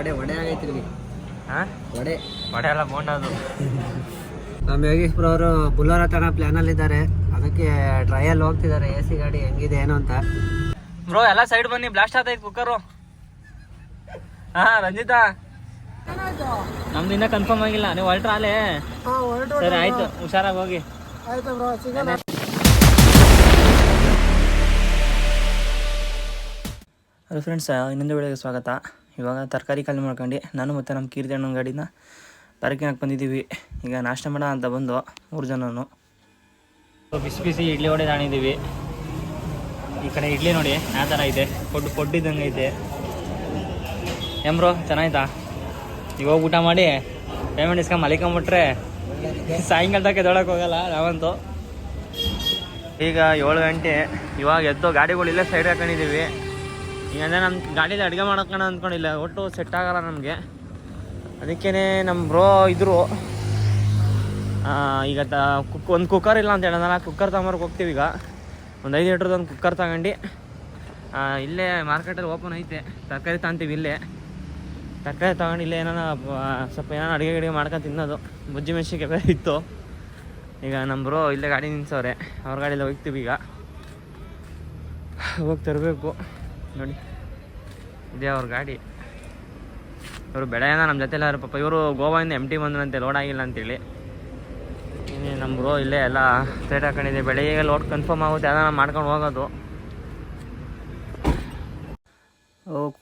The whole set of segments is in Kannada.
ವಡೆ ವಡೆ ಆಗೈತಿ ಹಾಂ? ವಡೆ ವಡೆ ಎಲ್ಲ ಬೋಂಡದು ನಮ್ಮ ಯೋಗೀಶ್ ಬ್ರೋ ಅವರು ಬುಲೋರ ತನ ಪ್ಲ್ಯಾನಲ್ಲಿ ಇದ್ದಾರೆ ಅದಕ್ಕೆ ಟ್ರಯಲ್ ಹೋಗ್ತಿದ್ದಾರೆ. ಎ ಸಿ ಗಾಡಿ ಹೆಂಗಿದೆ ಏನು ಅಂತ. ಬ್ರೋ ಎಲ್ಲ ಸೈಡ್ ಬನ್ನಿ. ಬ್ಲಾಸ್ಟ್ ಆಗ್ತೈತೆ ಕುಕ್ಕರು ಹಾ ರಂಜಿತಾ. ನಮ್ದು ಇನ್ನೂ ಕನ್ಫರ್ಮ್ ಆಗಿಲ್ಲ. ನೀವು ಹೊರಟ್ರ ಅಲ್ಲೇ? ಸರಿ ಆಯ್ತು. ಹುಷಾರಾಗಿ ಹೋಗಿ. ಹಲೋ ಫ್ರೆಂಡ್ಸ್ ಇನ್ನೊಂದು ವೇಳೆಗೆ ಸ್ವಾಗತ. ಇವಾಗ ತರಕಾರಿ ಖಾಲಿ ಮಾಡ್ಕೊಂಡು ನಾನು ಮತ್ತು ನಮ್ಮ ಕೀರ್ತಿ ಅಣ್ಣನ ಗಾಡಿನ ಪಾರ್ಕಿಂಗ್ ಹಾಕಿ ಬಂದಿದ್ದೀವಿ. ಈಗ ನಾಷ್ಟ ಮಾಡೋಣ ಅಂತ ಬಂದು ಮೂರು ಜನನು. ಬಿಸಿ ಬಿಸಿ ಇಡ್ಲಿ ಹೊಡೆ ತಾಣಿದ್ದೀವಿ ಈ ಕಡೆ ಇಡ್ಲಿ ನೋಡಿ, ಆ ಥರ ಇದೆ. ಫುಡ್ ಪೊಡ್ಡಿದ್ದಂಗೆ ಐತೆ. ಎಂಬ್ರೋ ಬ್ರೋ ಚೆನ್ನಾಯ್ತಾ ಹೋಗಿ ಊಟ ಮಾಡಿ ಪೇಮೆಂಟ್ ಇಸ್ಕೊಂಡು ಮಲಿಕೊಂಬಿಟ್ರೆ ಸಾಯಂಕಾಲ ತಕ್ಕ ಎದ್ದೊಳಕ್ಕೆ ಹೋಗಲ್ಲ ನಾವಂತೂ. ಈಗ ಏಳು ಗಂಟೆ. ಇವಾಗ ಎದ್ದು ಗಾಡಿಗಳು ಇಲ್ಲೇ ಸೈಡ್ ಹಾಕೊಂಡಿದ್ದೀವಿ. ಅಂದರೆ ನಮ್ಮ ಗಾಡೀಲಿ ಅಡುಗೆ ಮಾಡೋಕೋಣ ಅಂದ್ಕೊಂಡಿಲ್ಲ, ಒಟ್ಟು ಸೆಟ್ ಆಗಲ್ಲ ನಮಗೆ. ಅದಕ್ಕೇ ನಮ್ಮ ಬ್ರೋ ಇದ್ರು. ಈಗ ತ ಕುಕ್ ಒಂದು ಕುಕ್ಕರ್ ಇಲ್ಲ ಅಂತ ಹೇಳೋದಲ್ಲ ಕುಕ್ಕರ್ ತಗೊಂಬರ್ಗೆ ಹೋಗ್ತೀವಿ ಈಗ. ಒಂದು ಐದು ಲೀಟ್ರದ್ದು ಒಂದು ಕುಕ್ಕರ್ ತಗೊಂಡು. ಇಲ್ಲೇ ಮಾರ್ಕೆಟಲ್ಲಿ ಓಪನ್ ಐತೆ, ತರಕಾರಿ ತಗೊಂತೀವಿ ಇಲ್ಲೇ. ತರಕಾರಿ ತಗೊಂಡು ಇಲ್ಲೇ ಏನಾನ ಸ್ವಲ್ಪ ಏನಾನ ಅಡುಗೆ ಗಿಡಿಗೆ ಮಾಡ್ಕೊಂಡು ತಿನ್ನೋದು. ಬುಜ್ಜಿ ಮೆಣಸಿಗೆ ಇತ್ತು. ಈಗ ನಮ್ಮ ಬ್ರೋ ಇಲ್ಲೇ ಗಾಡಿ ನಿಲ್ಸವ್ರೆ, ಅವ್ರ ಗಾಡಿಯಲ್ಲಿ ಹೋಗ್ತೀವಿ ಈಗ. ಹೋಗಿ ತರಬೇಕು. ನೋಡಿ. ಇದೇ ಅವ್ರ ಗಾಡಿ. ಇವರು ಬೆಳೆಯನ ನಮ್ಮ ಜೊತೆ ಎಲ್ಲಾರು ಪಾಪ. ಇವರು ಗೋವಾಯಿಂದ ಎಂ ಟಿ ಬಂದ್ರಂತೆ ಲೋಡ್ ಆಗಿಲ್ಲ ಅಂತೇಳಿ. ಇನ್ನೇ ನಮ್ಮ ಬ್ರೋ ಇಲ್ಲೇ ಎಲ್ಲ ಸ್ಟ್ರೇಟ್ ಹಾಕೊಂಡಿದೆ. ಬೆಳಿಗ್ಗೆ ಲೋಡ್ ಕನ್ಫರ್ಮ್ ಆಗುತ್ತೆ, ಅದನ್ನ ಮಾಡ್ಕೊಂಡು ಹೋಗೋದು.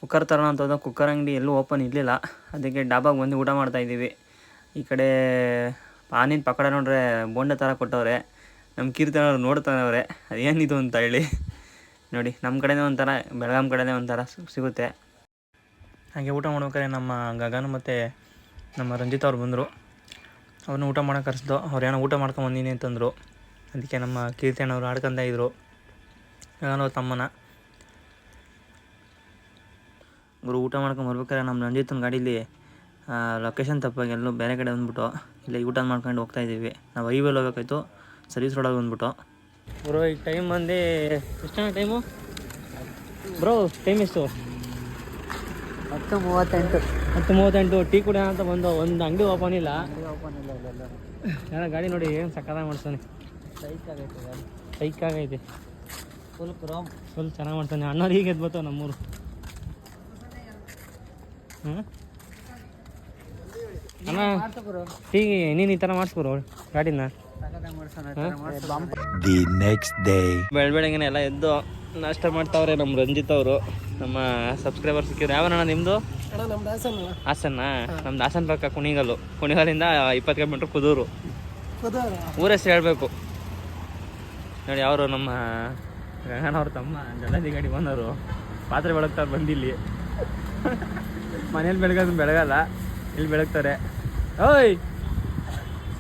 ಕುಕ್ಕರ್ ತರೋಣ ಅಂತ ಕುಕ್ಕರ್ ಅಂಗಡಿ ಎಲ್ಲೂ ಓಪನ್ ಇರಲಿಲ್ಲ. ಅದಕ್ಕೆ ಡಾಬಾಗೆ ಬಂದು ಊಟ ಮಾಡ್ತಾ ಇದ್ದೀವಿ. ಈ ಕಡೆ ಪಾನಿನ ಪಕೋಡ ನೋಡ್ರೆ ಬೋಂಡ ಥರ ಕೊಟ್ಟವ್ರೆ. ನಮ್ಮ ಕೀರ್ತನವ್ರು ನೋಡ್ತಾನವ್ರೆ. ಅದೇನಿದು ಅಂತ ಹೇಳಿ. ನೋಡಿ ನಮ್ಮ ಕಡೆನೇ ಒಂಥರ, ಬೆಳಗಾಂ ಕಡೆನೇ ಒಂಥರ ಸಿಗುತ್ತೆ. ಹಾಗೆ ಊಟ ಮಾಡ್ಬೇಕಾದ್ರೆ ನಮ್ಮ ಗಗನ್ ಮತ್ತು ನಮ್ಮ ರಂಜಿತ್ ಅವ್ರು ಬಂದರು. ಅವ್ರನ್ನ ಊಟ ಮಾಡೋಕೆ ಕರೆಸ್ದು, ಅವ್ರು ಏನೋ ಊಟ ಮಾಡ್ಕೊಂಡು ಬಂದೀನಿ ಅಂತಂದರು. ಅದಕ್ಕೆ ನಮ್ಮ ಕೀರ್ತನವ್ರು ಆಡ್ಕೊಂತ ಇದ್ರು. ಗಗನ್ ಅವ್ರ ತಮ್ಮನ. ಗುರು ಊಟ ಮಾಡ್ಕೊಂಡು ಬರ್ಬೇಕಾದ್ರೆ ನಮ್ಮ ರಂಜಿತನ ಗಾಡೀಲಿ ಲೊಕೇಶನ್ ತಪ್ಪಾಗಿ ಎಲ್ಲೋ ಬೇರೆ ಕಡೆ ಬಂದ್ಬಿಟ್ಟು, ಇಲ್ಲಿ ಊಟ ಮಾಡ್ಕೊಂಡು ಹೋಗ್ತಾ ಇದ್ದೀವಿ. ನಾವು ಐವೇಲಿ ಹೋಗ್ಬೇಕಾಯ್ತು, ಸರ್ವಿಸ್ ರೋಡಲ್ಲಿ ಬಂದ್ಬಿಟ್ಟು. ಬ್ರೋ ಈಗ ಟೈಮ್ ಬಂದು ಎಷ್ಟು ಟೈಮು ಬ್ರೋ ಟೈಮ್ ಎಷ್ಟು? ಹತ್ತು ಮೂವತ್ತೆಂಟು. ಹತ್ತು ಮೂವತ್ತೆಂಟು. ಟೀ ಕುಡಿಯೋಣ ಅಂತ ಬಂದು ಒಂದು ಅಂಗಡಿ ಓಪನ್ ಇಲ್ಲ. ಓಪನ್ ಇಲ್ಲ ಯಾರ ಗಾಡಿ ನೋಡಿ ಏನು ಸಕ್ಕತ್ತಾಗಿ ಮಾಡ್ತಾನೆ ಸೈಕ್ ಆಗೈತೆ ಗಾಡಿ. ಫುಲ್ ಕ್ರೋಮ್ ಫುಲ್ ಚೆನ್ನಾಗಿ ಮಾಡ್ತಾನೆ. ಅಣ್ಣವ್ರು ಹೀಗೆ ಬರ್ತಾವೆ ನಮ್ಮೂರು. ಹಾಂ? ಅಣ್ಣ ಟೀ ನೀನು ಈ ಥರ ಮಾಡಿಸ್ಕೊರು ಗಾಡಿನ. ಸಖತ್ತಾಗಿ ನೆಕ್ಸ್ಟ್ ಡೇ ಬೆಳ ಬೆಳಗ್ಗೆನೆ ಎಲ್ಲ ಎದ್ದು ನಾಷ್ಟ ಮಾಡ್ತಾವ್ರೆ ನಮ್ಮ ರಂಜಿತ್ ಅವರು ನಮ್ಮ ಸಬ್ಸ್ಕ್ರೈಬರ್ ಸಿಕ್ಕಿದ್ರು ಯಾವಣ್ಣ ನಿಮ್ಮದು ಅಣ್ಣ ನಮ್ಮ ದಾಸನ ಹಾಸನ್ನ ನಮ್ದು ಹಾಸನ ಪಕ್ಕ ಕುಣಿಗಲ್ಲು. ಕುಣಿಗಲಿಂದ ಇಪ್ಪತ್ತು ಕಿಲೋಮೀಟ್ರ್ ಕುದೂರು. ಕುದೂರು. ಊರ ಹೆಸರು ಹೇಳಬೇಕು. ನೋಡಿ ಅವರು ನಮ್ಮ ಗಂಗನ ಅವ್ರ ತಮ್ಮ ಜಲದಿ ಗಾಡಿ ಬಂದವರು ಪಾತ್ರೆ ಬೆಳಗ್ತಾರೆ ಬಂದಿಲ್ಲಿ. ಮನೇಲಿ ಬೆಳಗೋದು ಬೆಳಗಲ್ಲ ಇಲ್ಲಿ ಬೆಳಗ್ತಾರೆ. ಓಯ್!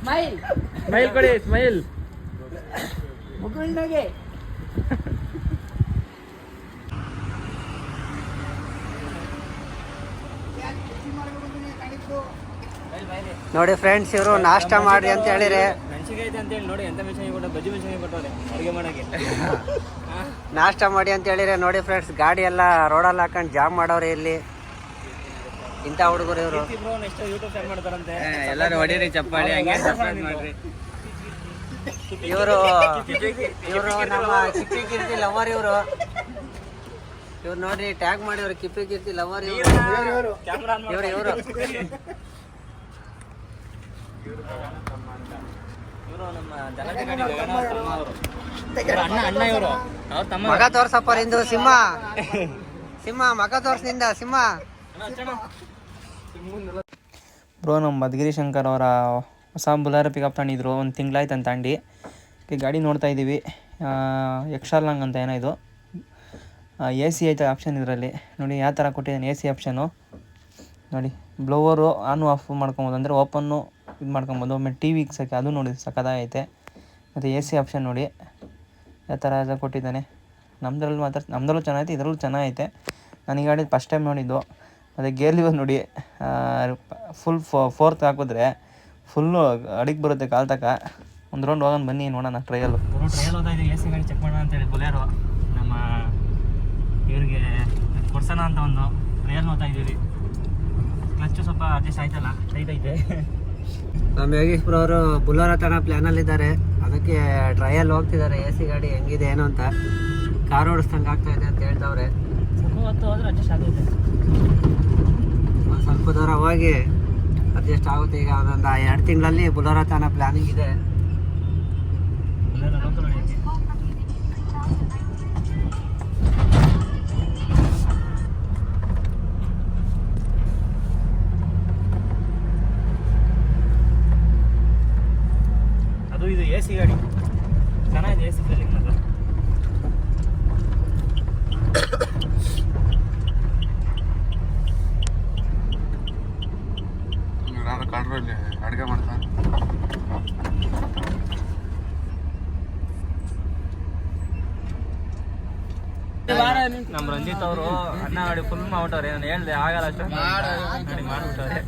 ಸ್ಮೈಲ್ ಸ್ಮೈಲ್ ಕೊಡಿ ಸ್ಮೈಲ್ ಮುಗುಳ್ನಾಗೆ. ನೋಡಿ ಫ್ರೆಂಡ್ಸ್ ಇವರು ನಾಷ್ಟ ಮಾಡ್ರಿ ಅಂತ ಹೇಳಿರಿ ಮೆಣಸಿನ್ಕಾಯಿ ಅಂತೇಳಿ ನೋಡಿ ಎಂತ ಮೆಣಸಿನ್ಕಾಯಿ ಕೊಟ್ಟು ಬಜ್ಜಿ ಮೆಣಸಿನ್ಕಾಯಿ ಕೊಟ್ಟವ್ರೆ ಅಡುಗೆ ಮಾಡೋಕ್ಕೆ. ನಾಷ್ಟ ಮಾಡಿ ಅಂತ ಹೇಳಿರಿ ನೋಡಿ ಫ್ರೆಂಡ್ಸ್ ಗಾಡಿ ಎಲ್ಲ ರೋಡಲ್ಲಿ ಹಾಕೊಂಡು ಜಾಮ್ ಮಾಡವ್ರೆ ಇಲ್ಲಿ. ಇಂಥ ಹುಡುಗರು ಇವರು ಬ್ರೋ ನೆಕ್ಸ್ಟ್ ಯೂಟ್ಯೂಬ್ ಚಾನಲ್ ಮಾಡ್ತಾರಂತೆ. ಎಲ್ಲರೂ ಹೊಡೀರಿ ಚಪ್ಪಾಳಿ ಹಂಗೆ ಸಬ್ಸ್ಕ್ರೈಬ್ ಮಾಡ್ರಿ ಇವರು ಇವರು ನಮ್ಮ ಕಿಪ್ಪಿ ಕೀರ್ತಿ ಲವರ್ ಇವರು. ಇವ್ರು ನೋಡ್ರಿ ಟ್ಯಾಗ್ ಮಾಡಿವ್ರು ಕಿಪ್ಪಿ ಕೀರ್ತಿ ಲವರ್ ಇವರು. ಕ್ಯಾಮ್ರಾ ಇವರು ಇವರು ಮಗ ತೋರ್ಸಪ್ಪ ಇಂದು ಸಿಂಹ. ಸಿಂಹ ಮಗ ತೋರ್ಸಿಂದ ಸಿಂಹ. ಬ್ರೋ ನಮ್ಮ ಮಧುಗಿರಿ ಶಂಕರ್ ಅವರ ಹೊಸ ಬುಲಾರ ಪಿಕಪ್ ತಗೊಂಡಿದ್ರು. ಒಂದು ತಿಂಗಳಾಯ್ತು ಅಂತ ಈಗ ಗಾಡಿ ನೋಡ್ತಾ ಇದ್ದೀವಿ ಎಕ್ಸ್ಟ್ರಾಲಂಗ್ ಅಂತ ಏನೋ ಇದು. ಎ ಸಿ ಐತೆ ಆಪ್ಷನ್ ಇದರಲ್ಲಿ. ನೋಡಿ, ಯಾವ ಥರ ಕೊಟ್ಟಿದ್ದಾನೆ ಎ ಸಿ ಆಪ್ಷನು ನೋಡಿ ಬ್ಲೋವರು ಆನ್ ಆಫ್ ಮಾಡ್ಕೊಬೋದು. ಅಂದರೆ ಓಪನ್ನು ಇದು ಮಾಡ್ಕೊಬೋದು. ಆಮೇಲೆ ಟಿ ವಿ ಇಕ್ಸೋಕ್ಕೆ ಅದು ನೋಡಿ ಸಕ್ಕತ್ತಾಗೈತೆ ಮತ್ತು ಎ ಸಿ ಆಪ್ಷನ್ ನೋಡಿ. ಯಾವ ಥರ ಎಲ್ಲ ಕೊಟ್ಟಿದ್ದಾನೆ. ನಮ್ಮದ್ರಲ್ಲಿ ಮಾತ್ರ ನಮ್ಮದ್ರಲ್ಲೂ ಚೆನ್ನಾಗೈತೆ, ಇದರಲ್ಲೂ ಚೆನ್ನಾಗೈತೆ. ನನಗೆ ಗಾಡಿ ಫಸ್ಟ್ ಟೈಮ್ ನೋಡಿದ್ದು. ಮತ್ತು ಗೇರ್ಲಿ ನೋಡಿ ಫುಲ್ ಫೋರ್ತ್ ಹಾಕಿದ್ರೆ ಫುಲ್ಲು ಅಡಿಗೆ ಬರುತ್ತೆ ಕಾಲ್ ತಕ. ಒಂದು ರೌಂಡ್ ಹೋಗೋಣ ಬನ್ನಿ ನೋಡೋಣ ಟ್ರಯಲ್ ಟ್ರಯಲ್ ಹೋಗ್ತಾ ಇದ್ದೀವಿ ಎ ಸಿ ಗಾಡಿ ಚೆಕ್ ಮಾಡೋಣ ಅಂತೇಳಿ ಬುಲೇರೋ. ನಮ್ಮ ಇವ್ರಿಗೆ ಕೊಡ್ಸೋಣ ಅಂತ ಒಂದು ಟ್ರಯಲ್ ನೋಡ್ತಾ ಇದ್ದೀವಿ. ಕ್ಲಚ್ಚು ಸ್ವಲ್ಪ ಅಡ್ಜಸ್ಟ್ ಆಯ್ತಲ್ಲ ಟೈಟ್ ಐತೆ. ನಮ್ಮ ಯೋಗೇಶ್ ಬ್ರೋ ಅವರು ಬುಲೋರ ತನ ಪ್ಲ್ಯಾನಲ್ಲಿದ್ದಾರೆ ಅದಕ್ಕೆ ಟ್ರಯಲ್ ಹೋಗ್ತಿದ್ದಾರೆ ಎ ಸಿ ಗಾಡಿ ಹೆಂಗಿದೆ ಏನು ಅಂತ. ಕಾರ್ ಓಡಿಸ್ದಂಗೆ ಆಗ್ತಾ ಇದೆ ಅಂತ ಹೇಳ್ತವ್ರೆ ಹೋದ್ರೆ ಅಡ್ಜಸ್ಟ್ ಆಗೈತೆ ಒಂದು ಸ್ವಲ್ಪ ದೂರ ಹೋಗಿ ಅಡ್ಜಸ್ಟ್ ಆಗುತ್ತೆ. ಈಗ ಅದೊಂದು ಎರಡು ತಿಂಗಳಲ್ಲಿ ಬುಲೋರ ತನ ಪ್ಲಾನಿಂಗ್ ಇದೆ. ಅದು ಇದು ಎ ಸಿ ಗಾಡಿ. ಚೆನ್ನಾಗಿದೆ ಎ ಸಿ ಫೀಲಿಂಗ್ ಮಾತ್ರ ಅಡುಗೆ ಮಾಡ್ತಾನೆ ಅವರು ಅನ್ನ ಮಾಡಿ ಫುಲ್ ಮಾಡ್ಬಿಟ್ಟವ್ರೆ ನಾನು ಹೇಳ್ದೆ ಆಗಲ್ಲ ಅಷ್ಟು. ಮಾಡಿ ಮಾಡ್ಬಿಟ್ಟವ್ರೆ.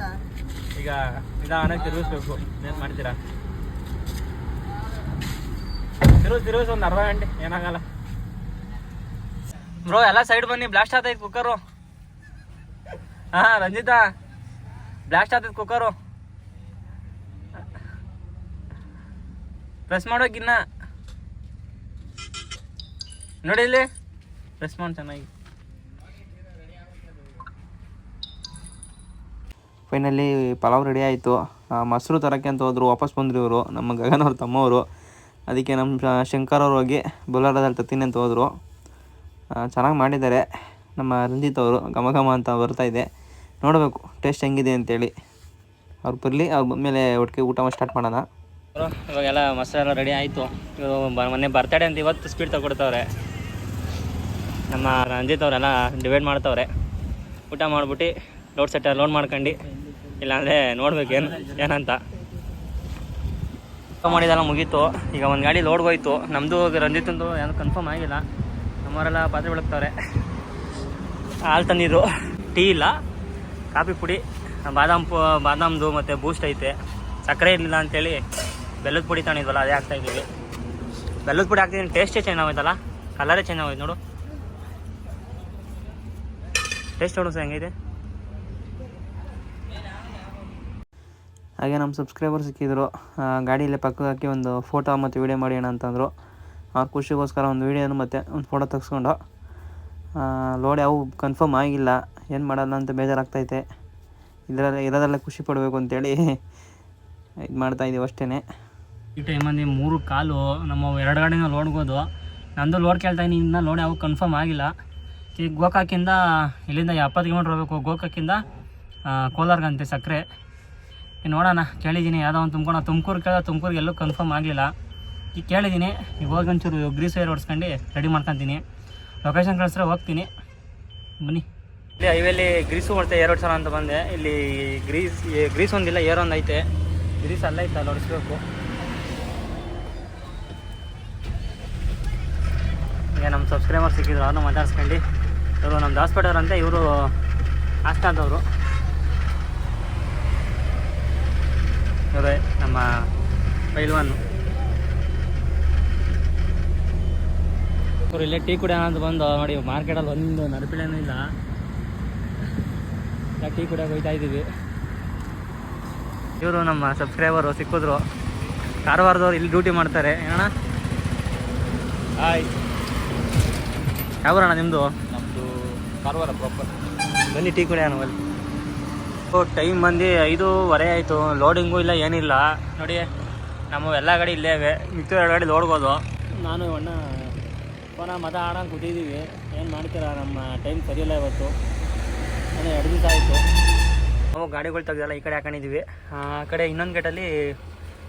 ಈಗ ನಿಧಾನಕ್ಕೆ ತಿರುಗಿಸ್ಬೇಕು. ಏನು ಮಾಡ್ತೀರಾ? ತಿರುಗಿಸ್ ತಿರುಗಿಸ್ ಒಂದು ಅರ್ಧ ಗಂಟೆ. ಏನಾಗಲ್ಲ. ಬ್ರೋ ಎಲ್ಲ ಸೈಡ್ ಬನ್ನಿ. ಬ್ಲಾಸ್ಟ್ ಆತೈತ್ ಕುಕ್ಕರು ಹಾ ರಂಜಿತಾ. ಬ್ಲಾಸ್ಟ್ ಆತೈತ್ ಕುಕ್ಕರು ಪ್ರೆಸ್ ಮಾಡೋಕಿನ್ನ ನೋಡಿ ಇಲ್ಲಿ. ಪ್ರೆಸ್ ಮಾಡಿ ಚೆನ್ನಾಗಿ. ಫೈನಲಿ ಪಲಾವ್ ರೆಡಿ ಆಯಿತು. ಮೊಸರು ತರೋಕ್ಕೆ ಅಂತ ಹೋದರು, ವಾಪಸ್ ಬಂದರು ಇವರು, ನಮ್ಮ ಗಗನ್ ಅವ್ರ ತಮ್ಮವರು. ಅದಕ್ಕೆ ನಮ್ಮ ಶಂಕರ್ ಅವ್ರು ಹೋಗಿ ಬುಲಾರದಲ್ಲಿ ತತ್ತೀನಿ ಅಂತ ಹೋದರು. ಚೆನ್ನಾಗಿ ಮಾಡಿದ್ದಾರೆ. ನಮ್ಮ ರಂಜಿತ್ ಅವರು, ಘಮ ಘಮ ಅಂತ ಇದೆ. ನೋಡಬೇಕು, ಟೇಸ್ಟ್ ಹೆಂಗಿದೆ ಅಂತೇಳಿ. ಅವ್ರು ಬರಲಿ, ಅವ್ರು ಬಂದಮೇಲೆ ಒಟ್ಟಿಗೆ ಊಟ ಸ್ಟಾರ್ಟ್ ಮಾಡೋಣ. ಇವಾಗೆಲ್ಲ ಮೊಸರೆಲ್ಲ ರೆಡಿ ಆಯಿತು. ಇವರು ಮೊನ್ನೆ ಬರ್ತಡೆ ಅಂತ ಇವತ್ತು ಸ್ಪೀಡ್ ತಗೊಡ್ತವ್ರೆ. ನಮ್ಮ ರಂಜಿತ್ ಅವರೆಲ್ಲ ಡಿವೈಡ್ ಮಾಡ್ತವ್ರೆ. ಊಟ ಮಾಡ್ಬಿಟ್ಟು ಲೋಡ್ ಸೆಟ್ ಲೋಡ್ ಮಾಡ್ಕೊಂಡು. ಇಲ್ಲಾಂದರೆ ನೋಡ್ಬೇಕು ಏನು ಏನಂತ. ಮಾಡಿದೆಲ್ಲ ಮುಗೀತು. ಈಗ ಒಂದು ಗಾಡಿ ಲೋಡ್ ಹೋಯ್ತು. ನಮ್ಮದು ರಂಜಿತಂದು ಏನು ಕನ್ಫರ್ಮ್ ಆಗಿಲ್ಲ. ನಮ್ಮವರೆಲ್ಲ ಪಾತ್ರೆ ಬೆಳಗ್ತವ್ರೆ. ಹಾಲು ತಂದಿದ್ದು ಟೀ ಇಲ್ಲ. ಕಾಫಿ ಪುಡಿ, ಬಾದಾಮ್ ಪು ಬಾದಾಮ್ದು ಮತ್ತು ಬೂಸ್ಟ್ ಐತೆ. ಸಕ್ಕರೆ ಇರಲಿಲ್ಲ ಅಂತೇಳಿ ಬೆಲ್ಲದ ಪುಡಿ ತಗೊಂಡಿದ್ವಲ್ಲ, ಅದೇ ಹಾಕ್ತಾ ಇದ್ದೀವಿ. ಬೆಲ್ಲದ ಪುಡಿ ಹಾಕ್ತಿದ್ದೀನಿ. ಟೇಸ್ಟೇ ಚೇಂಜ್ ಆಗೋಯ್ತಲ್ಲ? ಕಲರೇ ಚೇಂಜ್ ಆಗೋಯ್ತು ನೋಡು. ಟೇಸ್ಟ್ ನೋಡು ಸರ್ ಹೆಂಗಿದೆ ಹಾಗೆ ನಮ್ಮ ಸಬ್ಸ್ಕ್ರೈಬರ್ ಸಿಕ್ಕಿದ್ರು ಗಾಡಿಯಲ್ಲಿ ಪಕ್ಕಕ್ಕೆ ಹಾಕಿ ಒಂದು ಫೋಟೋ ಮತ್ತು ವೀಡಿಯೋ ಮಾಡಿ ಅಂತಂದರು ಅವ್ರ ಖುಷಿಗೋಸ್ಕರ ಒಂದು ವೀಡಿಯೋನು ಮತ್ತು ಒಂದು ಫೋಟೋ ತೆಗೆಸ್ಕೊಂಡು ಲೋಡ್ ಯಾವ ಕನ್ಫರ್ಮ್ ಆಗಿಲ್ಲ, ಏನು ಮಾಡೋಲ್ಲ ಅಂತ ಬೇಜಾರಾಗ್ತೈತೆ. ಇದರಲ್ಲಿ ಇರೋದಲ್ಲೇ ಖುಷಿ ಪಡಬೇಕು ಅಂತೇಳಿ ಇದು ಮಾಡ್ತಾಯಿದ್ದೀವಿ ಅಷ್ಟೇ ಈ ಟೈಮಲ್ಲಿ ಮೂರು ಕಾಲು, ನಮ್ಮ ಎರಡು ಗಾಡಿನ ಲೋಡ್ಗೋದು ನಂದು ಲೋಡ್ ಕೇಳ್ತಾ ಇದ್ದೀನಿ, ಇನ್ನೂ ಲೋಡ್ ಯಾವ ಕನ್ಫರ್ಮ್ ಆಗಿಲ್ಲ. ಈಗ ಗೋಕಾಕಿಂದ, ಇಲ್ಲಿಂದ ಎಪ್ಪತ್ತು ಕಿಲೋಮೀಟ್ರ್ ಹೋಗಬೇಕು. ಗೋಕಾಕಿಂದ ಕೋಲಾರ್ಗಂತೆ ಸಕ್ಕರೆ. ನೋಡೋಣ ಕೇಳಿದ್ದೀನಿ. ಯಾವುದೋ ಒಂದು ತುಂಬ್ಕೊಂಡು ತುಮಕೂರು ಕೇಳೋ ತುಮಕೂರಿಗೆ ಎಲ್ಲೂ ಕನ್ಫರ್ಮ್ ಆಗಲಿಲ್ಲ. ಈಗ ಕೇಳಿದ್ದೀನಿ. ಈಗ ಹೋಗಿ ಒಂಚೂರು ಗ್ರೀಸ್ ವೈರ್ ಹೊಡ್ಸ್ಕೊಂಡು ರೆಡಿ ಮಾಡ್ಕೊತೀನಿ. ಲೊಕೇಶನ್ ಕಳಿಸ್ರೆ ಹೋಗ್ತೀನಿ. ಬನ್ನಿ. ಇಲ್ಲಿ ಹೈವೇಲಿ ಗ್ರೀಸು ಹೊಡ್ತೆ, ಏರ್ ಹೊಡ್ಸೋಣ ಅಂತ ಬಂದೆ. ಇಲ್ಲಿ ಗ್ರೀಸ್ ಗ್ರೀಸ್ ಒಂದಿಲ್ಲ, ಏರ್ ಒಂದು ಐತೆ. ಗ್ರೀಸ್ ಅಲ್ಲ ಇತ್ತು ಅಲ್ಲಿ ಹೊಡಿಸ್ಬೇಕು. ಈಗ ನಮ್ಮ ಸಬ್ಸ್ಕ್ರೈಬರ್ ಸಿಕ್ಕಿದ್ರು, ಅವ್ರನ್ನ ಮಾತಾಡ್ಸ್ಕೊಂಡು. ಇವರು ನಮ್ಮ ದಾಸ್ಪೇಟವ್ರು ಅಂತ ಇವರು ಆಸ್ಟಾದವರು ಇವರೇ ನಮ್ಮ ಪೈಲ್ವಾನು ಇವ್ರು ಇಲ್ಲೇ ಟೀ ಕುಡಿಯೋಣ ಅಂತ ಬಂದು ನೋಡಿ ಮಾರ್ಕೆಟಲ್ಲಿ ಒಂದು ನರಪಿಳೇನೂ ಇಲ್ಲ. ಟೀ ಕುಡಿಯೋಕೆ ಹೋಗ್ತಾ ಇದ್ದೀವಿ. ಇವರು ನಮ್ಮ ಸಬ್ಸ್ಕ್ರೈಬರು ಸಿಕ್ಕಿದ್ರು. ಕಾರವಾರದವ್ರು ಇಲ್ಲಿ ಡ್ಯೂಟಿ ಮಾಡ್ತಾರೆ. ಏನಣ್ಣ? ಹಾಯ್ ಯಾವ ಅಣ್ಣ ನಿಮ್ಮದು ನಮ್ಮದು ಕಾರವಾರ ಪ್ರಾಪರ್ ಬನ್ನಿ ಟೀ ಕುಡಿಯೋಣ ಬನ್ನಿ. ಟೈಮ್ ಬಂದು ಐದೂವರೆ ಆಯಿತು. ಲೋಡಿಂಗು ಇಲ್ಲ ಏನಿಲ್ಲ. ನೋಡಿ ನಮ್ಮ ಎಲ್ಲ ಗಾಡಿ ಇಲ್ಲೇ ಇವೆ. ಮಿಕ್ಕ ಎರಡು ಗಾಡಿ ಲೋಡ್ಬೋದು ನಾನು ಅಣ್ಣ ಫೋನ ಮತ ಆಡೋಣ ಕೂತಿದ್ದೀವಿ ಏನು ಮಾಡ್ತೀರಾ? ನಮ್ಮ ಟೈಮ್ ಸರಿಯಿಲ್ಲ ಇವತ್ತು. ನಾನು ಎರಡು ದಿವಸ ಆಯಿತು. ನಾವು ಗಾಡಿಗಳು ತೆಗ್ದಲ್ಲ ಈ ಕಡೆ ಹಾಕೊಂಡಿದ್ದೀವಿ ಆ ಕಡೆ ಇನ್ನೊಂದು ಗೇಟಲ್ಲಿ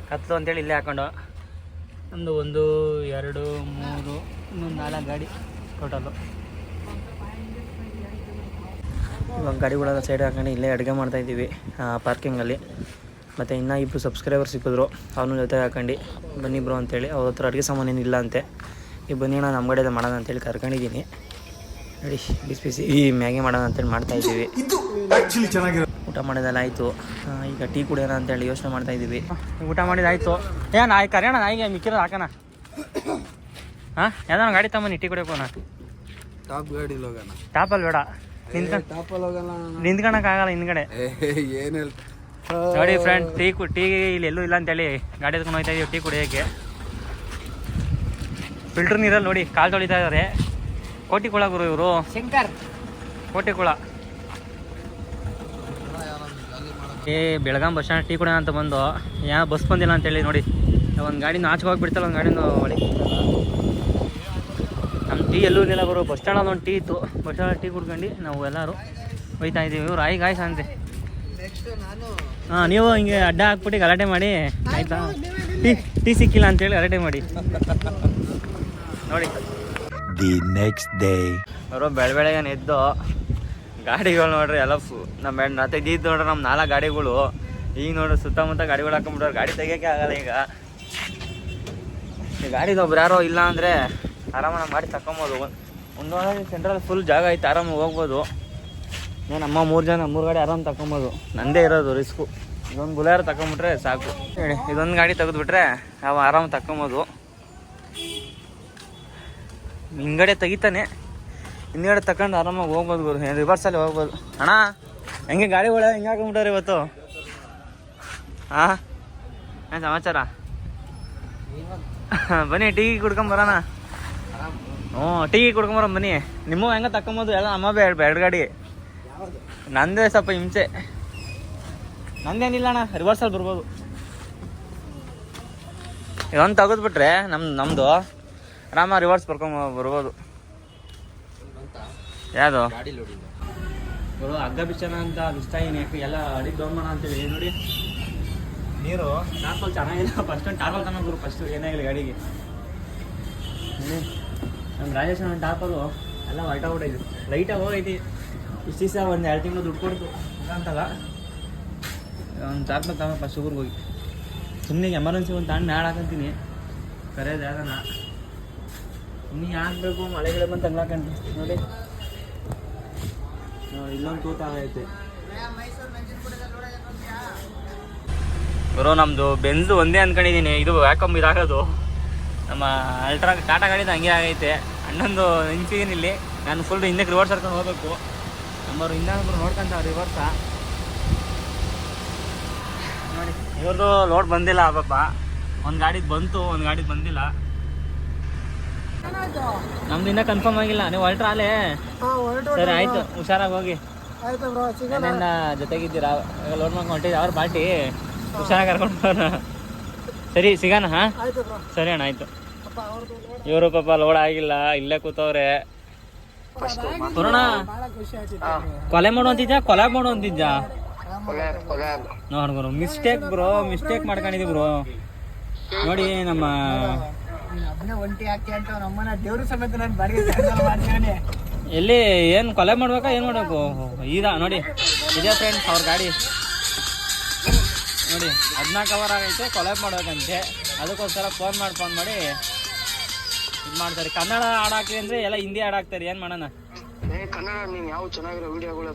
ಕತ್ತಲು ಅಂತೇಳಿ ಇಲ್ಲೇ ಹಾಕೊಂಡು. ನಮ್ಮದು ಒಂದು ಎರಡು ಮೂರು ಇನ್ನೊಂದು ನಾಲ್ಕು ಗಾಡಿ ಟೋಟಲು ಇವಾಗ ಗಾಡಿಗಳೆಲ್ಲ ಸೈಡ್ ಹಾಕೊಂಡು ಇಲ್ಲೇ ಅಡುಗೆ ಮಾಡ್ತಾಯಿದ್ದೀವಿ ಪಾರ್ಕಿಂಗಲ್ಲಿ. ಮತ್ತು ಇನ್ನೂ ಇಬ್ಬರು ಸಬ್ಸ್ಕ್ರೈಬರ್ ಸಿಕ್ಕಿದ್ರು ಅವ್ರನ್ನ ಜೊತೆ ಹಾಕೊಂಡು ಬನ್ನಿ ಬ್ರೋ ಅಂತೇಳಿ. ಅವ್ರ ಹತ್ರ ಅಡುಗೆ ಸಾಮಾನು ಇಲ್ಲ ಅಂತೆ. ಈ ಬನ್ನಿ ನಾನು ನಮ್ಮ ಕಡೆಯಿಂದ ಮಾಡೋಣ ಅಂತೇಳಿ ಕರ್ಕೊಂಡಿದ್ದೀನಿ. ನೋಡಿ ಬಿಸಿ ಬಿಸಿ. ಈ ಮ್ಯಾಗಿ ಮಾಡೋಣ ಅಂತೇಳಿ ಮಾಡ್ತಾಯಿದ್ದೀವಿ ಊಟ ಮಾಡೋದೆಲ್ಲ ಆಯಿತು. ಈಗ ಟೀ ಕುಡಿಯೋಣ ಅಂತೇಳಿ ಯೋಚನೆ ಮಾಡ್ತಾ ಇದ್ದೀವಿ. ಊಟ ಮಾಡಿದಾಯಿತು ಏ ನಾಯಿ ಕರೆಯೋಣ ನಾಯಿಗೆ ಮಿಕ್ಕಿರೋದು ಹಾಕೋಣ ಹಾಂ ಯಾವ್ದಾನ ಗಾಡಿ ತಗೊಂಬನ್ನಿ ಟೀ ಕುಡಿಯೋಕೋಣ ಟಾಪ್ ಗಾಡಿ ಹೋಗೋಣ ಟಾಪಲ್ಲಿ ಬೇಡ. ನಿಂತ್ಕೊಂಡ್ ಆಗಲ್ಲ ಹಿಂದ್ಗಡೆ. ನೋಡಿ ಫ್ರೆಂಡ್ ಟೀ ಕು ಟೀ ಇಲ್ಲಿ ಎಲ್ಲೂ ಇಲ್ಲ ಅಂತೇಳಿ ಗಾಡಿ ಎತ್ಕೊಂಡು ಹೋಗ್ತಾ ಇದೀವಿ ಟೀ ಕುಡಿಯೋಕ್ಕೆ ಫಿಲ್ಟರ್ ನೀರಲ್ಲಿ ನೋಡಿ ಕಾಲು ತೊಳಿತಾ ಇದ್ದಾರೆ ಕೋಟಿ ಕುಳ ಗುರು ಇವರು. ಶಂಕರ್. ಕೋಟಿ ಕುಳ ಏ ಬೆಳಗಾಂ ಬಸ್ ಸ್ಟ್ಯಾಂಡ್ ಟೀ ಕುಡಿಯೋಣ ಅಂತ ಬಂದು ಯಾ ಬಸ್ ಬಂದಿಲ್ಲ ಅಂತೇಳಿ ನೋಡಿ. ಒಂದು ಗಾಡಿನ ಆಚೆ ಹೋಗ್ಬಿಡ್ತಾರೆ ಒಂದು ಗಾಡಿನ ನಮ್ಮ ಟೀ ಎಲ್ಲೂ ಇಲ್ಲ ಗುರು. ಬಸ್ ಸ್ಟ್ಯಾಂಡ್ ಒಂದು ಟೀ ಇತ್ತು. ಬಸ್ ಸ್ಟ್ಯಾಂಡ್ ಟೀ ಕುಡ್ಕೊಂಡು ನಾವು ಎಲ್ಲರೂ ಹೋಯ್ತಾ ಇದ್ದೀವಿ. ಇವ್ರು ಆಯ್ ಗಾಯ್ಸ್ ಅಂತೆ. ಹಾಂ ನೀವು ಹಿಂಗೆ ಅಡ್ಡ ಹಾಕ್ಬಿಟ್ಟು ಗಲಾಟೆ ಮಾಡಿ ಆಯ್ತಾ? ಟೀ ಟೀ ಸಿಕ್ಕಿಲ್ಲ ಅಂತೇಳಿ ಗಲಾಟೆ ಮಾಡಿ. ನೋಡಿ. ದಿ ನೆಕ್ಸ್ಟ್ ಡೇ ಅವರು ಬೆಳ ಬೆಳಗ್ಗೆ ಎದ್ದು ಗಾಡಿಗಳು ನೋಡ್ರಿ ಎಲ್ಲ ಫು ನಮ್ಮ ಇದ್ದಿದ್ದು ನೋಡ್ರಿ ನಮ್ಮ ನಾಲ್ಕು ಗಾಡಿಗಳು. ಈಗ ನೋಡ್ರಿ ಸುತ್ತಮುತ್ತ ಗಾಡಿಗಳು ಹಾಕೊಂಡ್ಬಿಟ್ರೆ ಗಾಡಿ ತೆಗಿಯೋಕೆ ಆಗಲ್ಲ ಈಗ. ಈ ಗಾಡಿದು ಒಬ್ರು ಯಾರೋ ಇಲ್ಲ ಅಂದರೆ ಆರಾಮಾಗಿ ಮಾಡಿ ತಕೊಂಬೋದು ಒಂದು ಒಂದು ಸೆಂಟ್ರಲ್ಲಿ ಫುಲ್ ಜಾಗ ಐತೆ ಆರಾಮಾಗಿ ಹೋಗ್ಬೋದು. ಏನು ಅಮ್ಮ ಮೂರು ಜನ ಮೂರು ಗಾಡಿ ಆರಾಮ್ ತಗೊಂಬೋದು ನಂದೇ ಇರೋದು ರಿಸ್ಕು ಇದೊಂದು ಗುಲಾರ ತಗೊಂಬಿಟ್ರೆ ಸಾಕು. ಹೇಳಿ ಇದೊಂದು ಗಾಡಿ ತೆಗೆದ್ಬಿಟ್ರೆ ನಾವು ಆರಾಮ್ ತಗೊಂಬೋದು ಹಿಂಗಡೆ ತೆಗಿತಾನೆ. ಹಿಂದ್ಗಡೆ ತಕೊಂಡು ಆರಾಮಾಗಿ ಹೋಗ್ಬೋದು ಗುರು. ರಿವರ್ಸಲ್ಲಿ ಹೋಗ್ಬೋದು. ಅಣ್ಣ ಹೆಂಗೆ ಗಾಡಿ ಒಳ ಹೆಂಗೆ ಹಾಕೊಂಬಿಟ್ಟಾರೆ ಇವತ್ತು? ಹಾಂ ಏನು ಸಮಾಚಾರ? ಬನ್ನಿ ಟೀ ಕುಡ್ಕೊಂಬರೋಣ ಹ್ಞೂ ಟೀ ಕುಡ್ಕೊಂಬರ ಬನ್ನಿ. ನಿಮ್ಮ ಹೆಂಗ ತಕೊಂಬೋದು ಎಲ್ಲ ನಮ್ಮ ಬೇಡ ಬೇಡ ಗಾಡಿ. ನಂದೇ ಸ್ವಲ್ಪ ಹಿಂಸೆ. ನಂದೇನಿಲ್ಲ ಅಣ್ಣ ರಿವರ್ಸಲ್ಲಿ ಬರ್ಬೋದು. ಇದೊಂದು ತೆಗೆದ್ಬಿಟ್ರೆ ನಮ್ಮ ನಮ್ಮದು ಆರಾಮ ರಿವರ್ಸ್ ಬರ್ಕೊಂಬ ಬರ್ಬೋದು. ಯಾವುದು? ಹಗ್ಗ ಬಿಚ್ಚನ ಅಂತ ಬಿಸ್ತಾ ಇದೀನಿ ಯಾಕೆ? ಎಲ್ಲ ಅಡಿ ದೋಮಣ ಅಂತೇಳಿ ನೋಡಿ? ನೀರು? ಟಾರ್ಪಲ್ ಚೆನ್ನಾಗಿಲ್ಲ ಫಸ್ಟ್ ಟಾರ್ಪಲ್ ತಗೊಂಡು ಗುರು ಫಸ್ಟ್ ಏನಾಗಿಲ್ಲ ಗಾಡಿಗೆ. ನಮ್ಮ ರಾಜೇಶ್ ನನ್ನ ಟಾರ್ಪಲು ಎಲ್ಲ ಹೊರಟ ಹೊಡೈದು ಲೈಟಾಗಿ ಹೋಗೈತಿ. ಇಷ್ಟು ದಿವಸ ಒಂದು ಎರಡು ತಿಂಗಳು ದುಡ್ಡು ಕೊಡ್ತು. ಅಂತಲ್ಲ ಒಂದು ಟಾರ್ಪಲ್ ತಗೊಂಡು ಫಸ್ಟ್ ಊರಿಗೆ ಹೋಗಿ. ಸುಮ್ಮನೆ ಎಮರ್ಜೆನ್ಸಿ ಒಂದು ತಗೊಂಡು ನಾಳೆ ಹಾಕಂತೀನಿ. ಕರೆಯೋದು ಯಾಕನ ಸುಮ್ಮನೆ ಹಾಕ್ಬೇಕು ಮಳೆಗಳ ಬಂದು ತಗ್ಲಾಕಂಡು ನೋಡಿ. ನೋಡಿ, ಇಲ್ಲೊಂದು ತೂತ ಆಗೈತೆ. ಬರೋ ನಮ್ಮದು ಬೆಂದು ಒಂದೇ ಅಂದ್ಕೊಂಡಿದ್ದೀನಿ ಇದು ಯಾಕಂಬ ಇದಾಗೋದು. ನಮ್ಮ ಅಲ್ಟ್ರಾ ಟಾಟಾ ಗಾಡಿದು ಹಂಗೆ ಆಗೈತೆ. ಅಣ್ಣಂದು ನಿಂತಿದ್ದೀನಿ ಇಲ್ಲಿ ನಾನು ಫುಲ್ ಹಿಂದಕ್ಕೆ ರಿವರ್ಸ್ ಹರ್ಕೊಂಡು ಹೋಗ್ಬೇಕು. ನಮ್ಮವ್ರು ಇನ್ನೊಬ್ರು ನೋಡ್ಕೊಂತ ರಿವರ್ಸ ನೋಡಿ ಇವ್ರದ್ದು ಲೋಡ್ ಬಂದಿಲ್ಲ ಪಾಪ. ಒಂದು ಗಾಡಿದು ಬಂತು ಒಂದು ಗಾಡಿದು ಬಂದಿಲ್ಲ. ನಮ್ದು ಇನ್ನ ಕನ್ಫರ್ಮ್ ಆಗಿಲ್ಲ. ನೀವು ಅಲ್ಟ್ರಾ ಅಲ್ಲೇ? ಸರಿ ಆಯ್ತು. ಹುಷಾರಾಗಿ ಹೋಗಿ. ನನ್ನ ಜೊತೆಗಿದ್ದೀರಾ? ಲೋಡ್ ಮಾಡ್ಕೊಂಡು ಹೊಂಟಿದ್ದು. ಅವ್ರ ಪಾರ್ಟಿ ಹುಷಾರಾಗಿ ಕರ್ಕೊಂಡು ಸರಿ ಸಿಗೋಣ ಹಾ? ಸರಿ ಅಣ್ಣ ಆಯ್ತು. ಇವರು ಪಾಪ ಲೋಡ್ ಆಗಿಲ್ಲ, ಇಲ್ಲೇ ಕೂತವ್ರೆ. ಕೊಲೆ ಮಾಡು ಕೊಲೆ ಮಾಡು ನೋಡ್ ಗುರು ಮಿಸ್ಟೇಕ್ ಬ್ರೋ ಮಿಸ್ಟೇಕ್ ಮಾಡ್ಕೊಂಡಿದ್ವಿ ಬ್ರೋ ನೋಡಿ ನಮ್ಮ ಒಂಟಿ ಎಲ್ಲಿ ಏನ್ ಕೊಲೆ ಮಾಡ್ಬೇಕಾ, ಏನ್ ಮಾಡ್ಬೇಕು? ಈಗ ನೋಡಿ ಇದೇ ಫ್ರೆಂಡ್ಸ್ ಅವ್ರ ಗಾಡಿ. ನೋಡಿ, ಹದಿನಾಲ್ಕು ಅವರ್ ಆಗೈತೆ, ಕೊಲೆ ಮಾಡ್ಬೇಕಂತೆ. ಅದಕ್ಕೋಸ್ಕರ ಫೋನ್ ಮಾಡಿ ಫೋನ್ ಮಾಡಿ. ಇದು ಮಾಡ್ತಾರೆ. ಕನ್ನಡ ಹಾಡಾಕ್ರಿ ಅಂದ್ರೆ ಎಲ್ಲ ಹಿಂದಿ ಹಾಡಾಕ್ತಾರೆ ಏನ್ ಮಾಡೋಣ? ಕನ್ನಡ, ನೀನ್ ಯಾವ ಚೆನ್ನಾಗಿರೋ ವಿಡಿಯೋಗಳು